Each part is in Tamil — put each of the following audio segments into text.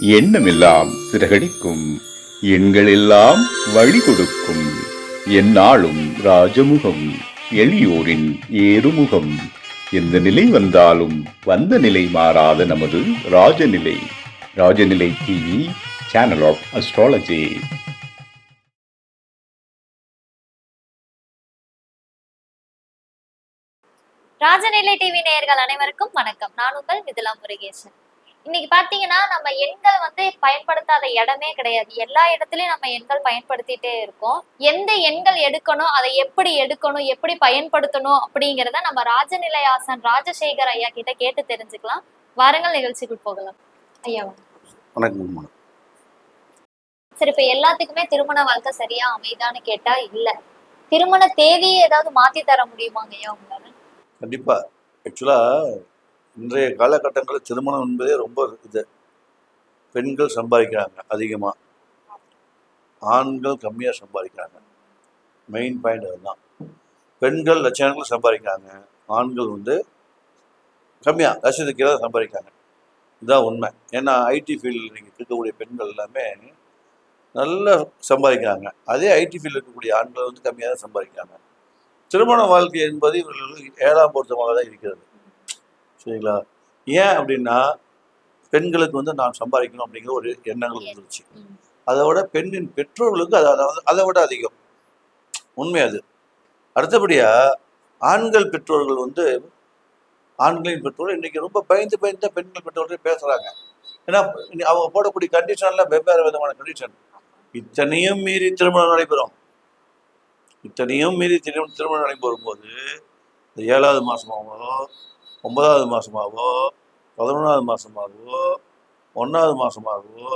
எண்ணமெல்லாம் சிறகடிக்கும். எண்களெல்லாம் வழி கொடுக்கும் எந்நாளும் ராஜமுகம் எளியோரின் ஏறுமுகம். எந்த நிலை வந்தாலும் வந்த நிலை மாறாத நமது Rajanilai. Rajanilai TV channel of astrology Rajanilai TV நேயர்கள் அனைவருக்கும் வணக்கம். நான் உங்கள் மிதிலா முருகேசன். இன்னைக்கு பாத்தீங்கன்னா நம்ம எண்கள் வந்து பயன்படுத்தாத இடமே கிடையாது. எல்லா இடத்துலயும் நம்ம எண்கள் பயன்படுத்திட்டே இருக்கோம். எந்த எண்கள் எடுக்கணும் அதை எப்படி எடுக்கணும் எப்படி பயன்படுத்தணும் அப்படிங்கிறத நம்ம ராஜநிலை ஆசான் ராஜசேகர் ஐயா கிட்ட கேட்டு தெரிஞ்சுக்கலாம். வாருங்கள் நிகழ்ச்சிக்குள் போகலாம். ஐயா வாங்க. வணக்கம் சரி இப்ப எல்லாத்துக்குமே திருமண வாழ்க்கை சரியா அமைதான்னு கேட்டா இல்ல. திருமண தேதியை ஏதாவது மாத்தி தர முடியுமாங்க ஐயா உங்களால? கண்டிப்பாக ஆக்சுவலாக இன்றைய காலகட்டங்களில் திருமணம் என்பதே ரொம்ப இது. பெண்கள் சம்பாதிக்கிறாங்க அதிகமாக ஆண்கள் கம்மியாக சம்பாதிக்கிறாங்க. மெயின் பாயிண்ட் அதுதான். பெண்கள் லட்சணங்கள் சம்பாதிக்கிறாங்க. ஆண்கள் வந்து கம்மியாக லட்சத்துக்கு கீழே சம்பாதிக்கிறாங்க. இதுதான் உண்மை. ஏன்னா ஐடி ஃபீல்டில் நீங்கள் இருக்கக்கூடிய பெண்கள் எல்லாமே நல்லா சம்பாதிக்கிறாங்க. அதே ஐடி ஃபீல்டில் இருக்கக்கூடிய ஆண்கள் வந்து கம்மியாக தான் சம்பாதிக்கிறாங்க. திருமண வாழ்க்கை என்பது இவர்களுக்கு ஏழாம் பொருத்தமாக தான் இருக்கிறது. சரிங்களா? ஏன் அப்படின்னா பெண்களுக்கு வந்து நான் சம்பாதிக்கணும் அப்படிங்கிற ஒரு எண்ணங்கள் வந்துருச்சு. ம். அதை விட பெண்ணின் பெற்றோர்களுக்கு அது அதாவது அதை விட அதிகம். உண்மை அது. அடுத்தபடியா ஆண்கள் பெற்றோர்கள் வந்து ஆண்களின் பெற்றோர்கள் இன்னைக்கு ரொம்ப பயந்து பயந்து தான் பெண்கள் பெற்றோர்கள் பேசுறாங்க. ஏன்னா அவங்க போடக்கூடிய கண்டிஷன்லாம் வெவ்வேறு விதமான கண்டிஷன் இத்தனையும் மீறி திருமணம் நடைபெறும். இத்தனையும் மீறி திருமணம் திருமணம் நடைபெறும் போது ஏழாவது மாசமாவோ ஒன்பதாவது மாதமாகவோ பதினொன்றாவது மாதமாகவோ ஒன்றாவது மாதமாகவோ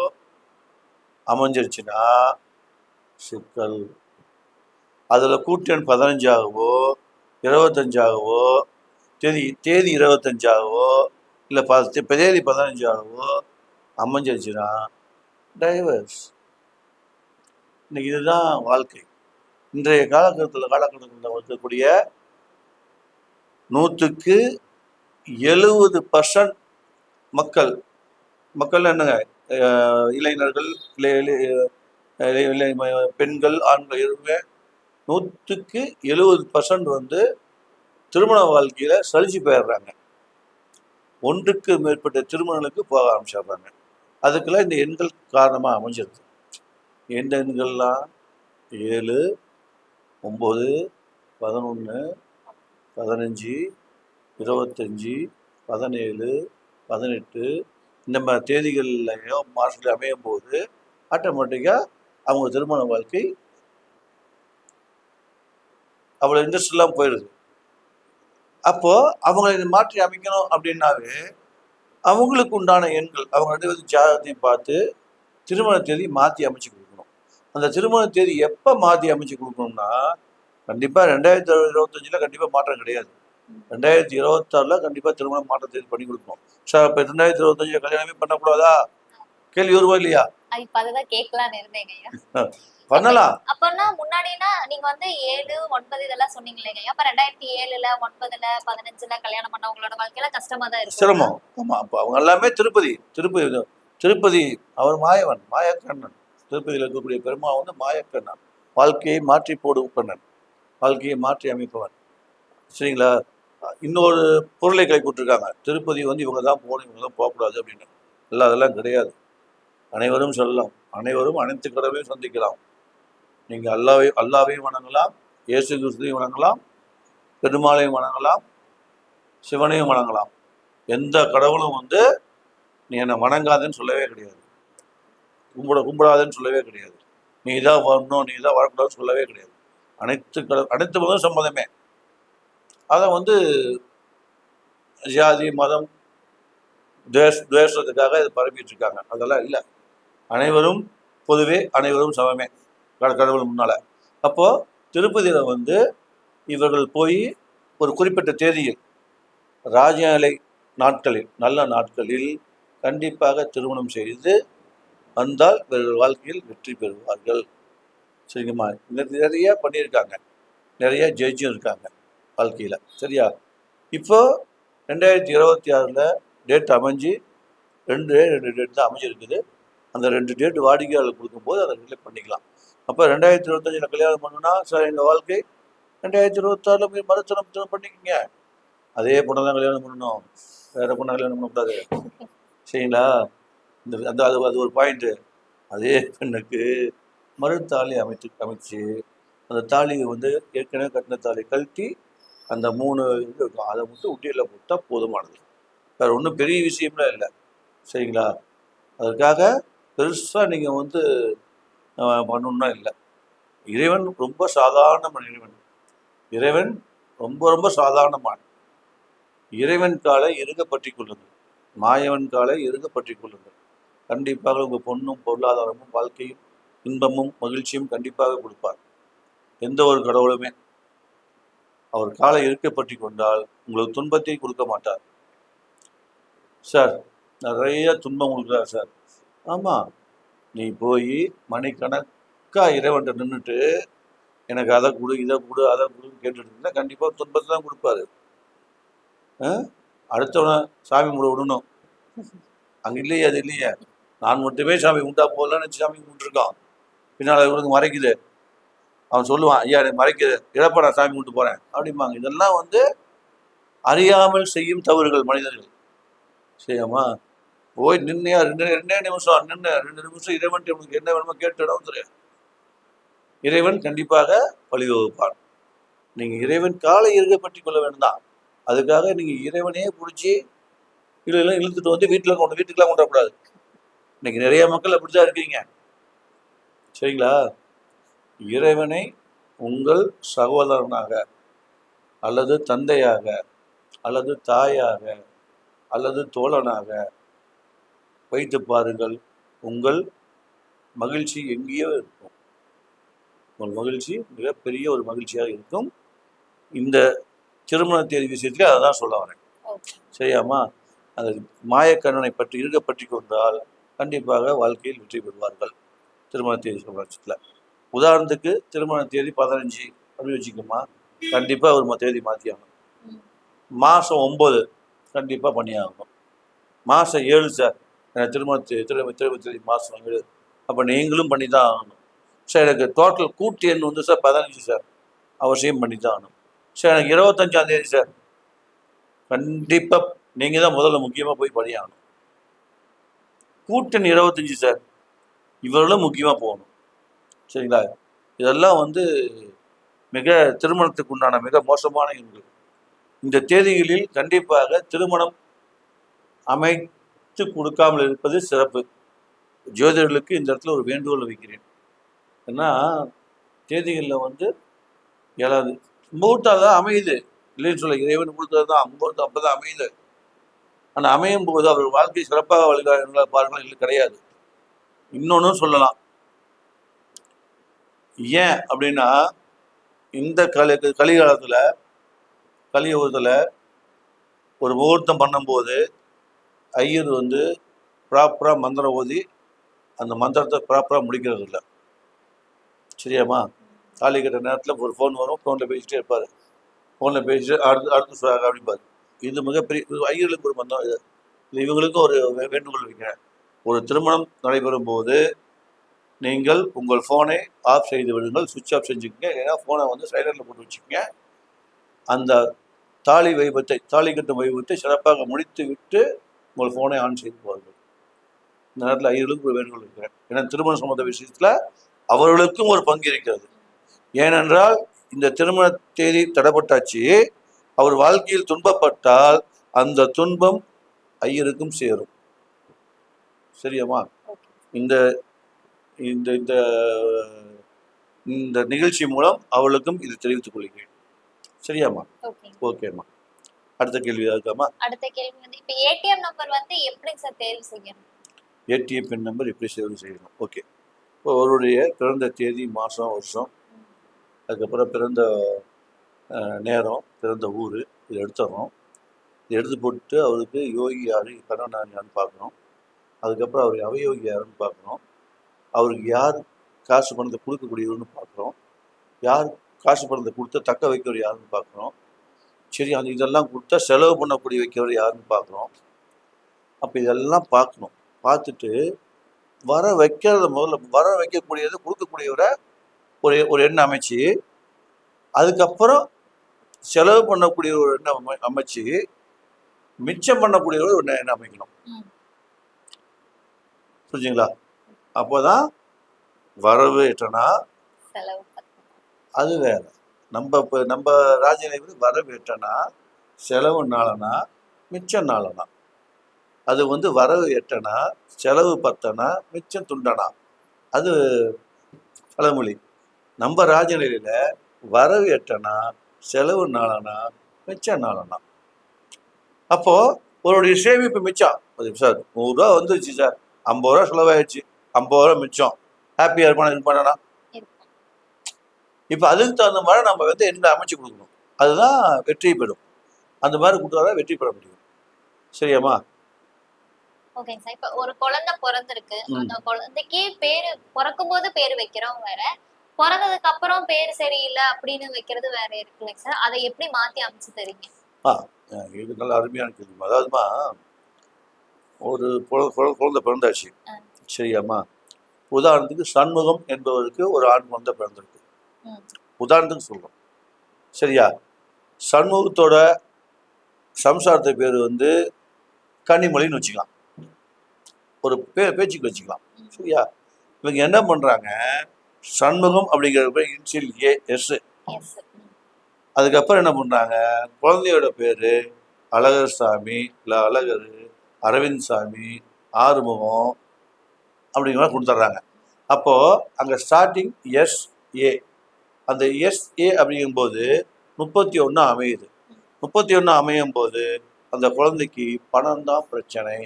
அமைஞ்சிருச்சுன்னா சிக்கல். அதில் கூட்டெண் பதினஞ்சாகவோ இருபத்தஞ்சாகவோ தேதி தேதி இருபத்தஞ்சாகவோ இல்லை ப தேதி பதினஞ்சாகவோ அமைஞ்சிருச்சுன்னா டைவர்ஸ் இன்னைக்கு இதுதான் வாழ்க்கை. இன்றைய காலகட்டத்தில் காலகட்டத்தில் இருக்கக்கூடிய நூற்றுக்கு எழுபது பர்சன்ட் மக்கள் மக்கள் என்னங்க? இளைஞர்கள் இளைய இளைய- பெண்கள் ஆண்கள் எதுவுமே நூற்றுக்கு எழுபது பர்சன்ட் வந்து திருமண வாழ்க்கையில் சலிச்சு போயிடுறாங்க. ஒன்றுக்கு மேற்பட்ட திருமணங்களுக்கு போக ஆரம்பிச்சிடுறாங்க. அதுக்கெல்லாம் இந்த எண்கள் காரணமாக அமைஞ்சிருது. எந்த எண்கள்லாம்? ஏழு ஒம்பது பதினொன்று பதினஞ்சு இருபத்தஞ்சி பதினேழு பதினெட்டு இந்த மாதிரி தேதிகள்லையும் மாதத்தில் அமையும் போது ஆட்டோமேட்டிக்காக அவங்க திருமண வாழ்க்கை அவ்வளோ இன்ட்ரெஸ்ட் இல்லாமல் போயிடுது அப்போது அவங்களை இதை மாற்றி அமைக்கணும் அப்படின்னாவே அவங்களுக்கு உண்டான எண்கள் அவங்க ரெண்டு பேரும் ஜாதகத்தையும் பார்த்து திருமண தேதி மாற்றி அமைச்சு கொடுக்கணும். அந்த திருமண தேதி எப்போ மாற்றி அமைச்சு கொடுக்கணும்னா கண்டிப்பாக ரெண்டாயிரத்தி இருபத்தஞ்சில் கண்டிப்பாக மாற்றம் கிடையாது. ரெண்டாயிரத்தி இருபத்தாறில் கண்டிப்பாக திருமணம் மாற்ற தேதி பண்ணி கொடுக்கணும். சார் இப்போ ரெண்டாயிரத்தி இருபத்தஞ்சில் கல்யாணமே பண்ணக்கூடாதா? கேள்வி வருவா இல்லையா? பண்ணலாம். அப்பன்னா முன்னாடினா நீங்க வந்து ஏழு ஒன்பது இதெல்லாம் சொன்னீங்க இல்லைங்க அப்ப ரெண்டாயிரத்தி ஏழுல ஒன்பதுல பதினஞ்சுல கல்யாணம் பண்ணவங்களோட வாழ்க்கையில கஷ்டமா தான் இருக்கும். சிரமம். ஆமாம் அப்போ அவங்க எல்லாமே திருப்பதி திருப்பதி திருப்பதி அவர் மாயவன் மாயக்கண்ணன். திருப்பதியில் இருக்கக்கூடிய பெருமா வந்து மாயக்கண்ணன். வாழ்க்கையை மாற்றி போடும் கண்ணன். வாழ்க்கையை மாற்றி அமைப்பவன். சரிங்களா? இன்னொரு பொருளை கை திருப்பதி வந்து இவங்க தான் போகணும் இவங்க தான் போகக்கூடாது அப்படின்னு. இல்லை அதெல்லாம் கிடையாது. அனைவரும் சொல்லலாம். அனைவரும் அனைத்து கடவுளையும் சந்திக்கலாம். நீங்கள் அல்லாவை அல்லாவையும் வணங்கலாம் இயேசு கிறிஸ்துவையும் வணங்கலாம் பெருமாளையும் வணங்கலாம் சிவனையும் வணங்கலாம். எந்த கடவுளும் வந்து நீ என்னை வணங்காதேன்னு சொல்லவே கிடையாது. கும்பிட கும்பிடாதன்னு சொல்லவே கிடையாது. நீ தான் வரணும் நீ தான் வரக்கூடாதுன்னு சொல்லவே கிடையாது. அனைத்து கடவுள் அனைத்து மதம் சம்மதமே. அதை வந்து ஜாதி மதம் துவேஷ் துவேஷத்துக்காக இதை பரப்பிட்டு இருக்காங்க அதெல்லாம் இல்லை. அனைவரும் பொதுவே அனைவரும் சமமே. கட- கடவுள் முன்னால். அப்போது திருப்பதியில் வந்து இவர்கள் போய் ஒரு குறிப்பிட்ட தேதியில் ராஜநிலை நாட்களில் நல்ல நாட்களில் கண்டிப்பாக திருமணம் செய்து வந்தால் இவர்கள் வாழ்க்கையில் வெற்றி பெறுவார்கள். சரிங்கம்மா? நிறைய பண்ணியிருக்காங்க. நிறைய ஜெயிச்சும் இருக்காங்க. வாழ்க்கையில். சரியா? இப்போ ரெண்டாயிரத்தி இருபத்தி ஆறில் டேட் அமைஞ்சு ரெண்டு ரெண்டு டேட் தான் அமைஞ்சிருக்குது. அந்த ரெண்டு டேட் வாடிக்கையாளர் கொடுக்கும்போது அதை ரிலேட் பண்ணிக்கலாம். அப்போ ரெண்டாயிரத்தி இருபத்தஞ்சில் கல்யாணம் பண்ணணும்னா சார் எங்கள் வாழ்க்கை? ரெண்டாயிரத்தி இருபத்தாறில் போய் மறுத்தனம் திரும்ப பண்ணிக்கங்க. அதே பொண்ணை தான் கல்யாணம் பண்ணணும். வேறு பொண்ணை கல்யாணம் பண்ணக்கூடாது. சரிங்களா? இந்த அந்த அது அது ஒரு பாயிண்ட்டு அதே பெண்ணுக்கு மறுத்தாலி அமைத்து அமைச்சு அந்த தாலியை வந்து ஏற்கனவே கட்டின தாலி கழட்டி அந்த மூணு இது இருக்கும். அதை மட்டும் உட்டியில் போட்டால் போதுமானது. வேறு ஒன்றும் பெரிய விஷயம்லாம் இல்லை. சரிங்களா? அதுக்காக பெருசாக நீங்கள் வந்து பண்ணணுன்னா இல்லை. இறைவன் ரொம்ப சாதாரணமான இறைவன் இறைவன் ரொம்ப ரொம்ப சாதாரணமான இறைவன் காலை இருக பற்றி கொள்ளுங்கள். மாயவன் காலை இருக பற்றி கொள்ளுங்கள். கண்டிப்பாக உங்கள் பொண்ணும் பொருளாதாரமும் வாழ்க்கையும் இன்பமும் மகிழ்ச்சியும் கண்டிப்பாக கொடுப்பார். எந்த ஒரு கடவுளுமே அவர் காலை இருக்கப்பற்றி கொண்டால் உங்களுக்கு துன்பத்தை கொடுக்க மாட்டார். சார் நிறைய துன்பம் கொடுக்குறார் சார். ஆமாம் நீ போய் மணிக்கணக்காக இறைவன்ட்ட நின்றுட்டு எனக்கு அதை கொடு இதை கொடு அதை கொடுன்னு கேட்டுட்டு கண்டிப்பாக துன்பத்தை தான் கொடுப்பாரு. ஆ? அடுத்தவனை சாமி கும்பிட விடணும். அங்கே இல்லையே அது இல்லையே. நான் மட்டுமே சாமி கும்பிட்டா போகலன்னு சாமி கும்பிட்டுருக்கான். பின்னால் இவனுக்கு மறைக்குது. அவன் சொல்லுவான் ஐயா எனக்கு மறைக்குது இழப்பா நான் சாமி கும்பிட்டு போகிறேன் அப்படிம்பாங்க. இதெல்லாம் வந்து அறியாமல் செய்யும் தவறுகள் மனிதர்கள். சரியாம்மா? போய் நின்னையா ரெண்டு ரெண்டே நிமிஷம் நின்று ரெண்டு நிமிஷம் இறைவன் உனக்கு என்ன வேணுமோ கேட்டுடும் தெரியும் இறைவன் கண்டிப்பாக வழிவகுப்பான். நீங்கள் இறைவன் காலை இருக்க பற்றி கொள்ள வேண்டாம் அதுக்காக நீங்கள் இறைவனையே பிடிச்சி இல்லைலாம் இழுத்துட்டு வந்து வீட்டில் கொண்டு வீட்டுக்கெல்லாம் கொண்டு வரக்கூடாது. இன்னைக்கு நிறைய மக்கள் அப்படிதான் இருக்கீங்க. சரிங்களா? இறைவனை உங்கள் சகோதரனாக அல்லது தந்தையாக அல்லது தாயாக அல்லது தோழனாக வைத்து பாருங்கள் உங்கள் மகிழ்ச்சி எங்கேயோ இருக்கும். உங்கள் மகிழ்ச்சி மிகப்பெரிய ஒரு மகிழ்ச்சியாக இருக்கும். இந்த திருமண தேதி விஷயத்துல அதை தான் சொல்ல வரேன். ஓகே. சரியாம்மா? அந்த மாயக்கண்ணனை பற்றி இருக்க பற்றி கொண்டால் கண்டிப்பாக வாழ்க்கையில் வெற்றி பெறுவார்கள். திருமண தேதி பட்சத்தில். உதாரணத்துக்கு திருமண தேதி பதினஞ்சு அப்படின்னு வச்சுக்கோமா கண்டிப்பாக ஒரு ம- தேதி மாற்றி ஆகணும் மாதம் ஒம்பது கண்டிப்பாக பண்ணி ஆகணும் மாதம் ஏழு சார் எனக்கு திருமணத்தே திருமண திருமண தேதி மாதம் ஏழு அப்போ நீங்களும் பண்ணி தான் ஆகணும். சார் எனக்கு டோட்டல் கூட்டு எண் வந்து சார் பதினஞ்சு சார் அவசியம் பண்ணி தான் ஆகணும். சார் எனக்கு இருபத்தஞ்சாந்தேதி சார் கண்டிப்பாக நீங்கள் தான் முதல்ல முக்கியமாக போய் பணியாகணும் கூட்டணி இருபத்தஞ்சி சார் இவ்வளோ முக்கியமாக போகணும். சரிங்களா? இதெல்லாம் வந்து மிக திருமணத்துக்கு உண்டான மிக மோசமான எண்கள் இந்த தேதிகளில் கண்டிப்பாக திருமணம் அமைத்து கொடுக்காமல் இருப்பது சிறப்பு. ஜோதிடர்களுக்கு இந்த இடத்துல ஒரு வேண்டுகோள் வைக்கிறேன். ஏன்னா தேதிகளில் வந்து ஏழாவது முகூர்த்தம் தான் அமையுது. இல்லைன்னு சொல்ல இறைவன் கொடுத்தது தான் முகூர்த்தம் அப்போ தான் அமையுது. ஆனால் அமையும் போது அவர் வாழ்க்கை சிறப்பாக வழிகாட்டுங்களா பாருங்கள் இல்லை கிடையாது. இன்னொன்றும் சொல்லலாம். ஏன் அப்படின்னா இந்த கலி கலிகாலத்தில் கலியுகத்தில் ஒரு முகூர்த்தம் பண்ணும்போது ஐயர் வந்து ப்ராப்பராக மந்திரம் ஓதி அந்த மந்திரத்தை ப்ராப்பராக முடிக்கிறது இல்லை சரியாம்மா? தாலி கட்ட நேரத்தில் ஒரு ஃபோன் வரும் ஃபோனில் பேசிகிட்டே இருப்பார். ஃபோனில் பேசிட்டு அடுத்து அடுத்து சொல்லுவாங்க அப்படிம்பார். இது மிகப்பெரிய ஐயர்களுக்கு ஒரு மந்தம் இது. இவங்களுக்கும் ஒரு வே- வேண்டுகோள் வைக்கிறேன். ஒரு திருமணம் நடைபெறும் போது நீங்கள் உங்கள் ஃபோனை ஆஃப் செய்து விடுங்கள். சுவிட்ச் ஆஃப் செஞ்சுக்கங்க. ஏன்னா ஃபோனை வந்து சைலண்டில் போட்டு வச்சுக்கோங்க. அந்த தாலி வைபத்தை தாலி கட்டும் வைபத்தை சிறப்பாக முடித்து விட்டு உங்கள் ஃபோனை ஆன் செய்து பாருங்கள் இந்த நேரத்தில் ஐயர்களுக்கு ஒரு வேண்டுகோள் வைக்கிறேன். ஏன்னா திருமணம் சம்மந்த விஷயத்தில் அவர்களுக்கும் ஒரு பங்கு இருக்கிறது. ஏனென்றால் இந்த திருமண தேதி தடைப்பட்டாச்சு. அவர் வாழ்க்கையில் துன்பப்பட்டால் அந்த துன்பம் ஐயருக்கும் சேரும். சரியாம்மா? இந்த இந்த இந்த இந்த நிகழ்ச்சி மூலம் அவளுக்கும் இது தெரிவித்துக் கொள்கிறேன். சரியாம்மா? ஓகே ஓகேம்மா. அடுத்த கேள்வி இருக்காம்மா அடுத்த கேள்வி வந்து இப்ப ஏடிஎம் நம்பர் வந்து எப்படி சார் தேர்வு செய்யணும்? ஏடிஎம் பின் நம்பர் எப்படி சேவை செய்யணும்? ஓகே இப்போ அவருடைய பிறந்த தேதி மாதம் வருஷம் அதுக்கப்புறம் பிறந்த நேரம் பிறந்த ஊர் இதை எடுத்துடுறோம் இதை எடுத்து போட்டு அவருக்கு யோகி யார் கணவன் யாருன்னு பார்க்குறோம் அதுக்கப்புறம் அவர் அவயோகி யாருன்னு பார்க்குறோம் அவருக்கு யார் காசு பணத்தை கொடுக்கக்கூடியவர்னு பார்க்குறோம். யார் காசு பணத்தை கொடுத்தா தக்க வைக்கிறவர் யாருன்னு பார்க்குறோம். சரி அந்த இதெல்லாம் கொடுத்தா செலவு பண்ணக்கூடிய வைக்கிறவர் யாருன்னு பார்க்குறோம். அப்போ இதெல்லாம் பார்க்கணும். பார்த்துட்டு வர வைக்கிறத முதல்ல வர வைக்கக்கூடியது கொடுக்கக்கூடியவரை ஒரு ஒரு எண்ணம் அமைச்சு அதுக்கப்புறம் செலவு பண்ணக்கூடிய ஒரு எண்ணம் அமை அமைச்சு மிச்சம் பண்ணக்கூடிய ஒரு எண்ணம் அமைக்கணும். ம். அப்போதான் வரவு எட்டனா. அது வேற. நம்ம இப்போ நம்ம ராஜநிலை வரவு எட்டனா செலவு நாளனா? மிச்சம் நாளனா? அது வந்து வரவு எட்டனா செலவு பத்தனா? மிச்சம் துண்டனா? அது பழமொழி. நம்ம ராஜநிலையில வரவு எட்டனா செலவு நாளனா? மிச்சம் நாளனா? அப்போ ஒருடைய சேமிப்பு மிச்சம். அது சார் நூறுரூவா வந்துருச்சு சார். ஐம்பது ரூபா செலவாயிடுச்சு. ஐம்பது ரூபா மிச்சம். ஹாப்பியாக இருப்பானா இருப்பானா. இப்போ அதுக்கு தகுந்த மாதிரி நம்ம வந்து என்ன அமைச்சு கொடுக்கணும். அதுதான் வெற்றி பெறும். அந்த மாதிரி கொடுத்தாதான் வெற்றி பெற முடியும். சரியாம்மா? ஓகேங்க சார் இப்ப ஒரு குழந்தை பிறந்திருக்கு. அந்த குழந்தைக்கு பேரு பிறக்கும் போது பேரு வைக்கிறோம் வேற. பிறந்ததுக்கு அப்புறம் பேரு சரியில்லை அப்படின்னு வைக்கிறது வேற இருக்குல்லைங்க சார் அதை எப்படி மாத்தி அமைச்சு தரீங்க? அஹ் இது நல்ல அருமையான கேள்வி. அதாவதுமா ஒரு குழ- குழ- குழந்தை பிறந்தாச்சு. ஆ. சரியாம்மா உதாரணத்துக்கு சண்முகம் என்பவருக்கு ஒரு ஆண் குழந்தை பிறந்திருக்கு. உதாரணத்துக்கு சொல்றோம். சரியா? சண்முகத்தோட சம்சாரத்தை பேர் வந்து கன்னிமொழின்னு வச்சுக்கலாம். ஒரு பே பேச்சுக்கு வச்சுக்கலாம். சரியா? இவங்க என்ன பண்றாங்க? சண்முகம் அப்படிங்கிற பேர் இன்சியல் ஏ எஸ். அதுக்கப்புறம் என்ன பண்றாங்க? குழந்தையோட பேரு அழகர் சாமி இல்லை அழகர் அரவிந்த் சாமி ஆறுமுகம் அப்படிங்கிற மாதிரி கொடுத்துட்றாங்க. அப்போ அங்க ஸ்டார்டிங் எஸ் ஏ அந்த எஸ் ஏ அப்படிங்கும்போது முப்பத்தி ஒன்று அமையுது. முப்பத்தி ஒன்று அமையும் போது அந்த குழந்தைக்கு பணம் தான் பிரச்சனை.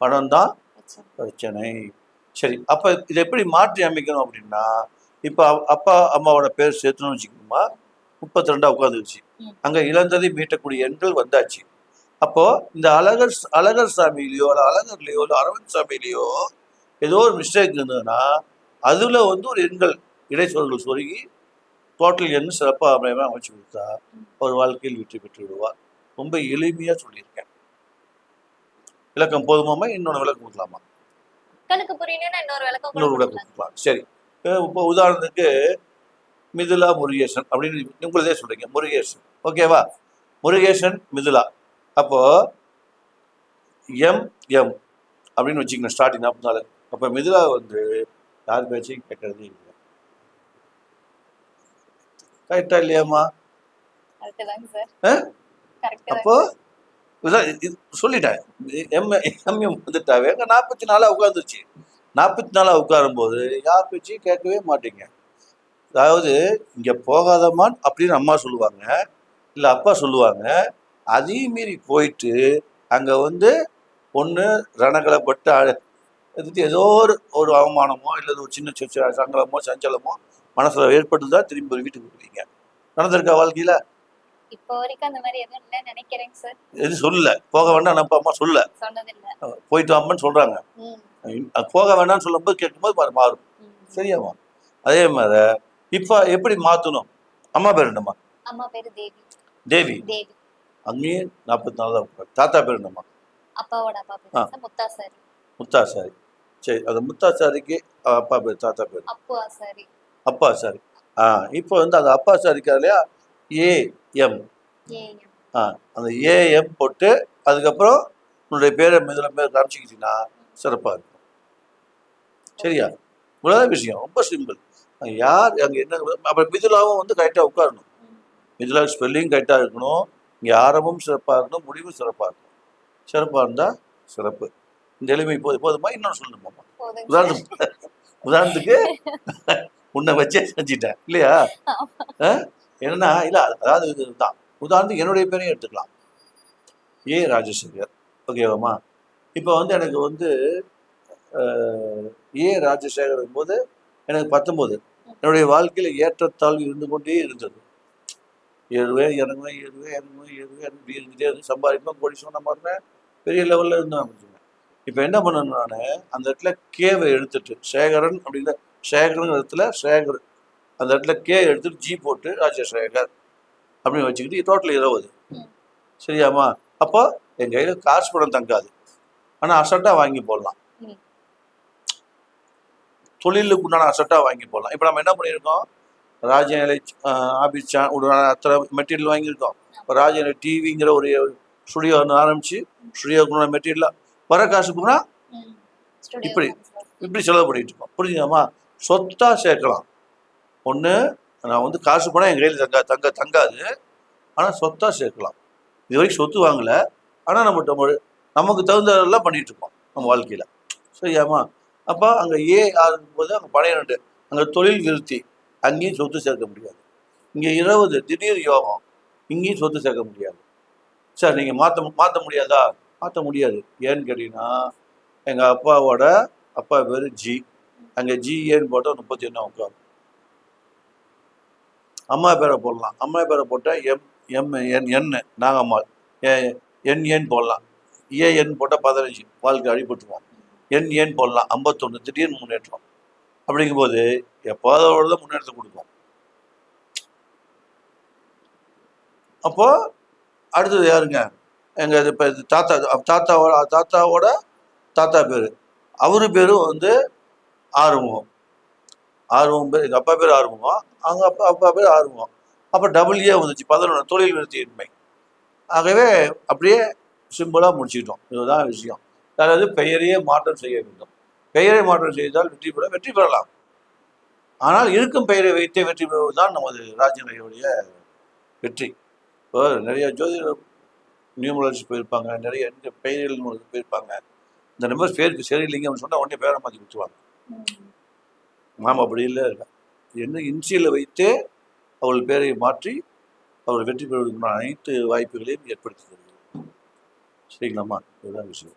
பணம் தான் பிரச்சனை. சரி அப்ப இதை எப்படி மாற்றி அமைக்கணும் அப்படின்னா இப்ப அப்பா அம்மாவோட பேர் சேர்த்துன்னு வச்சுக்கோமா முப்பத்தி ரெண்டா உட்காந்துருச்சு. அங்க இழந்ததை மீட்டக்கூடிய எண்கள் வந்தாச்சு. அப்போ இந்த அழகர் அழகர் சாமியிலையோ இல்ல அழகர்லையோ இல்ல அரவிந்த் சாமியிலையோ ஏதோ ஒரு மிஸ்டேக் இருந்ததுன்னா அதுல வந்து ஒரு எண்கள் இடைச்சொல்கள் சொருகி டோட்டல் எண் சிறப்பாக அமையமா அமைச்சு கொடுத்தா ஒரு வாழ்க்கையில் வெற்றி பெற்று விடுவார். ரொம்ப எளிமையா சொல்லியிருக்கேன். விளக்கம் போதுமாமா? இன்னொன்று விளக்கம் கொடுக்கலாமா? இன்னொரு விளக்கம் கொடுக்கலாம். சரி. இப்போ உதாரணத்துக்கு மிதுலா முருகேசன் அப்படின்னு உங்களதே சொல்றீங்க. முருகேசன். ஓகேவா? முருகேசன் மிதுலா. அப்போ எம் எம் அப்படின்னு வச்சுக்கணும் ஸ்டார்டிங் நாற்பத்தி நாலு அப்போ மிதுலா வந்து யார் பேச்சையும் கேட்கறதே இல்லை. கரெக்டா இல்லையாம்மா? அப்போ சொல்லிட்டேன். எம் எம்எம் வந்துட்டாவே அங்கே நாற்பத்தி நாலா உட்காந்துருச்சு நாற்பத்தி நாலா உட்காரும்போது யார் பேச்சையும் கேட்கவே மாட்டீங்க. அதாவது இங்கே போகாதம்மான் அப்படின்னு அம்மா சொல்லுவாங்க. இல்லை அப்பா சொல்லுவாங்க. அதையும் மீறி போயிட்டு அங்கே வந்து ஒன்று ரணகலப்பட்டு இது ஏதோ ஒரு ஒரு அவமானமோ இல்லை ஒரு சின்ன சின்ன சங்கடமோ சஞ்சலமோ மனசில் ஏற்பட்டு தான் திரும்பி ஒரு வீட்டுக்கு வருவீங்க நடந்திருக்கா வாழ்க்கையில்? இப்போ வரைக்கும் அந்த மாதிரி எதுவும் இல்லைன்னு நினைக்கிறேங்க சார். எது சொல்லல. போக வேண்டாம் நம்ம அம்மா சொல்ல சொன்னதில்லை. போயிட்டு வாம்மான்னு சொல்றாங்க. போக வேண்டாம்னு சொல்லும்போது கேட்கும்போது மாறு- மாறும். சரியாமா அதே மாதிரி இப்போ எப்படி மாற்றணும் அம்மா பேர் என்னம்மா? அம்மா பேரு தேவி. தேவி. அங்கேயே நாற்பத்தி நாலு தான். தாத்தா பேர் என்னம்மா? அப்பாவோட அப்பா பேரு முத்தாசாரி. முத்தாசாரி. சரி அந்த முத்தாசாரிக்கு அப்பா பேர் தாத்தா பேர். அப்பு ஆசாரி அப்பா சாரி ஆ இப்போ வந்து அந்த அப்பா சாரிக்கு இல்லையா ஏஎம் ஆ அந்த ஏஎம் போட்டு அதுக்கப்புறம் உன்னுடைய பேரை முதல்ல பேர் காமிச்சிக்கிட்டீங்கன்னா சிறப்பாக இருக்கும். சரியா? இவ்வளோதான் விஷயம். ரொம்ப சிம்பிள். யார் அங்கே என்ன அப்புறம் மிதுலாவும் வந்து கரெக்டாக உட்காரணும். மிதுலா ஸ்பெல்லிங் கரெக்டாக இருக்கணும். இங்கே ஆரம்பம் சிறப்பாக இருக்கணும் முடிவும் சிறப்பாக இருக்கணும் சிறப்பாக இருந்தால் சிறப்பு. இந்த எளிமை போது போதுமா? இன்னொன்று சொல்லணுமாம்மா போதுங்க. உதாரணத்துக்கு உதாரணத்துக்கு உன்னை வச்சே செஞ்சிட்டேன். இல்லையா? என்னன்னா இல்லை அதாவது இதுதான் உதாரணத்துக்கு என்னுடைய பேரையும் எடுத்துக்கலாம். ஏ ராஜசேகர். ஓகேவாம்மா இப்போ வந்து எனக்கு வந்து ஏ ராஜசேகர் போது எனக்கு பத்தொம்போது என்னுடைய வாழ்க்கையில் ஏற்றத்தாழ்வு இருந்து கொண்டே இருந்தது. ஏறுவேன் இறங்குவேன் ஏறுவேன் இறங்குவேன் ஏறுவேன் இறங்கி இருந்துட்டே இருந்து சம்பாதிப்பேன் கோடி சொன்ன மாட்டேன் பெரிய லெவலில் இருந்து அமைச்சுவேன் இப்போ என்ன பண்ணணும் நான்? அந்த இடத்துல கேவை எடுத்துட்டு சேகரன் அப்படிங்கிற சேகரன் இடத்துல சேகர் அந்த இடத்துல கே எடுத்துட்டு ஜி போட்டு ராஜசேகர் அப்படின்னு வச்சுக்கிட்டு டோட்டல் இருபது. சரியாம்மா? அப்போ என் கையில காசு பணம் தங்காது. ஆனா அசட்டா வாங்கி போடலாம். தொழிலுக்கு உண்டான அசட்டா வாங்கி போடலாம். இப்போ நம்ம என்ன பண்ணியிருக்கோம்? ராஜநிலை ஆபீஸ் சா அத்தனை மெட்டீரியல் வாங்கியிருக்கோம். இப்போ ராஜநிலை டிவிங்கிற ஒரு ஸ்டுடியோ ஒன்று ஆரம்பிச்சு ஸ்டுடியோக்குள்ள மெட்டீரியலாக வர காசு போனா இப்படி. இப்படி செலவு பண்ணிட்டு இருக்கோம். புரிஞ்சுங்கம்மா சொத்தா சேர்க்கலாம். ஒன்று நான் வந்து காசு போனால் எங்கள் கையில் தங்க தங்க தங்காது. ஆனால் சொத்தா சேர்க்கலாம். இது வரைக்கும் சொத்து வாங்கல. ஆனால் நம்ம நம்ம நமக்கு தகுந்ததெல்லாம் பண்ணிட்டு இருக்கோம் நம்ம வாழ்க்கையில். சரியாம்மா? அப்போ அங்கே ஏ ஆகும்போது அங்கே பன்னிரெண்டு அங்கே தொழில் விருத்தி. அங்கேயும் சொத்து சேர்க்க முடியாது. இங்கே இருபது திடீர் யோகம் இங்கேயும் சொத்து சேர்க்க முடியாது. சார் நீங்கள் மாற்ற மாற்ற முடியாதா? மாற்ற முடியாது. ஏன்னு கேட்டிங்கன்னா எங்கள் அப்பாவோட அப்பா பேர் ஜி அங்கே ஜி ஏன்னு போட்டால் முப்பத்தி ஒன்றா உட்காரும். அம்மா பேரை போடலாம். அம்மா பேரை போட்டால் M M N N Nagammal N ஏன் போடலாம். ஏஎன் போட்டால் பதினஞ்சு. வாழ்க்கை அடிபட்டுருவோம் என் ஏன் போடலாம். ஐம்பத்தொன்று திடீர்னு முன்னேற்றம். அப்படிங்கும்போது எப்போதோட தான் முன்னெடுத்து கொடுப்போம் அப்போ அடுத்தது யாருங்க? எங்கள் இப்போ தாத்தா தாத்தாவோட தாத்தாவோட தாத்தா பேர். அவரு பேரும் வந்து ஆறுமுகம். ஆர்வம் பேர் எங்கள் அப்பா பேர் ஆர்வம் அவங்க அப்பா அப்பா பேர் ஆர்வம் அப்போ டபுள் ஏ வந்துச்சு பதினொன்று தொழில் நிறுத்தியின்மை. ஆகவே அப்படியே சிம்பிளாக முடிச்சுக்கிட்டோம். இதுதான் விஷயம். அதாவது பெயரையே மாற்றம் செய்ய வேண்டும். பெயரை மாற்றம் செய்தால் வெற்றி பெற வெற்றி பெறலாம். ஆனால் இருக்கும் பெயரை வைத்தே வெற்றி பெறுவதுதான் நமது ராஜநிலையுடைய வெற்றி. இப்போ நிறைய ஜோதிடர் நியூமராலஜி போயிருப்பாங்க நிறைய எந்த பெயர்கள் போயிருப்பாங்க. இந்த நம்பர் பேருக்கு சரியில்லைங்க அப்படின்னு சொன்னால் உடனே பேரை மாற்றி கொடுத்துருவாங்க ம். நாம் அப்படி இல்லை. என்ன இன்சியில் வைத்தே அவள் பேரை மாற்றி அவள் வெற்றி பெறுவதற்கான அனைத்து வாய்ப்புகளையும் ஏற்படுத்தி தருகிறது. சரிங்களாம்மா? இதுதான் விஷயம்.